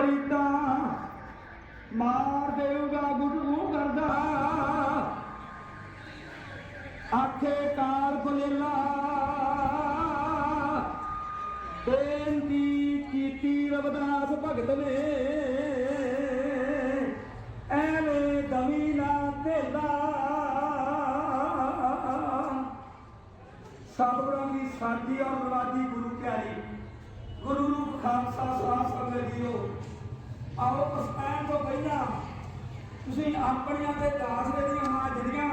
ਰੀਤਾ ਮਾਰ ਦੇਊਗਾ ਗੁੱਗੂ ਕਰਦਾ। ਆਖੇ ਕਾਰ ਬਲੇਲਾ ਬੇਨਤੀ ਕੀਤੀ ਰਬਦਾਸ ਭਗਤ ਨੇ। ਐਵੇਂ ਦਮੀ ਨਾ ਢੇਲਾ। ਸਤਿਗੁਰਾਂ ਦੀ ਸਾਜੀ ਔਰ ਨਵਾਜੀ ਗੁਰੂ ਪਿਆਰੀ। ਗੁਰੂ ਰੂਪ ਖਾਲਸਾ ਸਾਹ ਸੰਗਤ ਜੀਓ। ਆਓ ਪ੍ਰਸਤਾਨ ਤੋਂ ਪਹਿਲਾਂ ਤੁਸੀਂ ਆਪਣੀਆਂ ਤੇ ਦਾਸ ਦੀਆਂ ਹਾਜ਼ਰੀਆਂ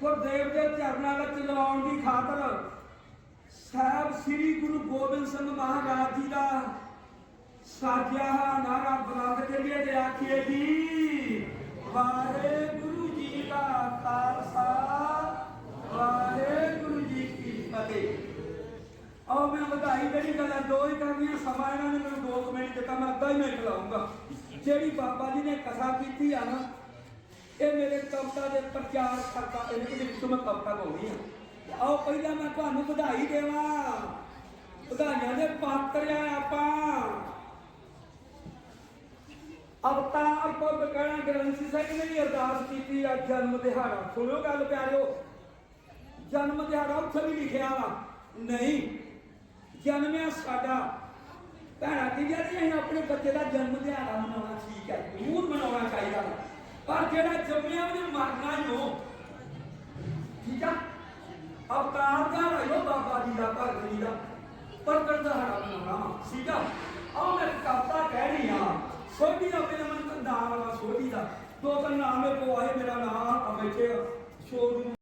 ਗੁਰਦੇਵ ਦੇ ਚਰਨਾਂ ਵਿੱਚ ਲਵਾਉਣ ਦੀ ਖਾਤਰ ਸਾਹਿਬ ਸ੍ਰੀ ਗੁਰੂ ਗੋਬਿੰਦ ਸਿੰਘ ਮਹਾਰਾਜ ਜੀ ਦਾ ਸਾਜਿਆ ਨਾਰਾ ਬੁਲੰਦ ਕਰੀਏ ਤੇ ਆਖੀਏ ਜੀ, ਵਾਹਿਗੁਰੂ ਜੀ ਦਾ ਖਾਲਸਾ ਵਾਹਿਗੁਰੂ ਜੀ ਕੀ ਫਤਿਹ ਆਓ ਮੈਂ ਵਧਾਈ ਜਿਹੜੀ ਗੱਲ ਹੈ ਦੋ ਹੀ ਕਰਨੀਆਂ, ਸਮਾਂ ਇਹਨਾਂ ਨੇ ਮੈਨੂੰ ਦੋ ਕੁ ਮਿੰਟ ਦਿੱਤਾ, ਮੈਂ ਅੱਧਾ ਹੀ ਮਿੰਟ ਲਾਉਂਗਾ ਜਿਹੜੀ ਬਾਬਾ ਜੀ ਨੇ ਕਥਾ ਕੀਤੀ ਆ ਨਾ, ਇਹ ਮੇਰੇ ਕਵਿਤਾ ਦੇ ਪ੍ਰਚਾਰ ਕਰਤਾ, ਇਹਦੇ ਵਿੱਚ ਮੈਂ ਕਵਿਤਾ ਗਾਉਣੀ ਆ। ਆਓ ਪਹਿਲਾਂ ਮੈਂ ਤੁਹਾਨੂੰ ਵਧਾਈ ਦੇਵਾਂ। ਵਧਾਈਆਂ ਦੇ ਪਾਤਰ ਆ ਆਪਾਂ। ਅਵਤਾਰ ਪੁਰਬ ਕਹਿਣਾ, ਗ੍ਰੰਥੀ ਸਿੰਘ ਨੇ ਵੀ ਅਰਦਾਸ ਕੀਤੀ ਆ, ਜਨਮ ਦਿਹਾੜਾ। ਸੁਣੋ ਗੱਲ ਪਿਆਰਿਓ, ਜਨਮ ਦਿਹਾੜਾ ਉੱਥੇ ਵੀ ਲਿਖਿਆ ਵਾ। ਨਹੀਂ ਜਨਮਿਆ ਸਾਡਾ। ਭੈਣਾ ਕੀ ਕਹਿੰਦੀ ਅਸੀਂ ਆਪਣੇ ਬੱਚੇ ਦਾ ਜਨਮ ਦਿਹਾੜਾ ਮਨਾਉਣਾ, ਠੀਕ ਹੈ, ਜ਼ਰੂਰ ਮਨਾਉਣਾ ਚਾਹੀਦਾ ਪਰ ਜਿਹੜਾ ਜੰਮਿਆ ਉਹਨੇ ਮਰਨਾ ਹੀ ਹੋ ਠੀਕ ਆ? ਅਵਤਾਰ ਦਾ ਰਹੋ ਬਾਬਾ ਜੀ ਦਾ, ਭਗਤ ਜੀ ਦਾ। ਪ੍ਰਗਟ ਦਿਹਾੜਾ ਮਨਾਉਣਾ ਵਾ। ਠੀਕ ਆ? ਮੈਂ ਕਵਤਾ ਕਹਿ ਰਹੀ ਆ ਸੋਢੀ ਦਾ ਮੇਰੇ ਮਨ ਤੋਂ ਵਾਲਾ ਸੋਢੀ ਦਾ। ਦੋ ਤਿੰਨ ਨਾਮ ਮੇ ਕੋ ਮੇਰਾ ਨਾਮ ਆ ਬੈਠੇ ਸ਼ੋਰੂਮ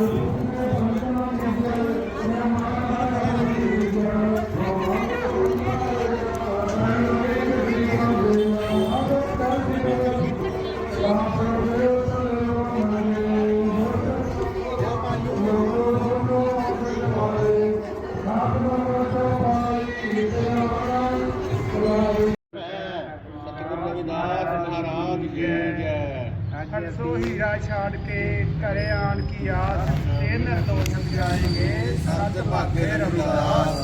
Brasil. ਹੈ ਹੀਰਾ ਛਾੜ ਕੇ ਘਰੇ ਆਣ ਕੀ ਆਸ ਤੇ ਨਿਰਦੋਸ਼ ਸਮਝਾਏਂਗੇ। ਸਤ ਭਾਗੇ ਰਵਿਦਾਸ।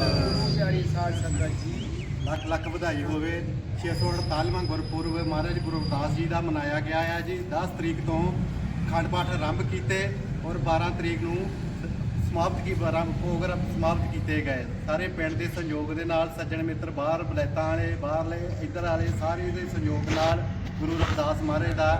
ਪਿਆਰੀ ਸਾਧ ਸੰਗਤ ਜੀ। ਲੱਖ ਲੱਖ ਵਧਾਈ ਹੋਵੇ। 648ਵਾਂ ਗੁਰਪੁਰਬ ਮਹਾਰਾਜ ਗੁਰੂ ਰਵਿਦਾਸ ਜੀ ਦਾ ਮਨਾਇਆ ਗਿਆ ਹੈ ਜੀ। 10 ਤਰੀਕ ਤੋਂ ਖੰਡ ਪਾਠ ਆਰੰਭ ਕੀਤੇ ਔਰ 12 ਤਰੀਕ ਨੂੰ ਸਮਾਪਤ ਕੀ ਪ੍ਰੋਗਰਾਮ ਸਮਾਪਤ ਕੀਤੇ ਗਏ। ਸਾਰੇ ਪਿੰਡ ਦੇ ਸੰਯੋਗ ਦੇ ਨਾਲ, ਸੱਜਣ ਮਿੱਤਰ ਬਾਹਰ ਬਲੈਤਾਂ ਵਾਲੇ, ਬਾਹਰਲੇ, ਇੱਧਰ ਵਾਲੇ ਸਾਰੇ ਦੇ ਸਹਿਯੋਗ ਨਾਲ ਗੁਰੂ ਰਵਿਦਾਸ ਮਹਾਰਾਜ ਦਾ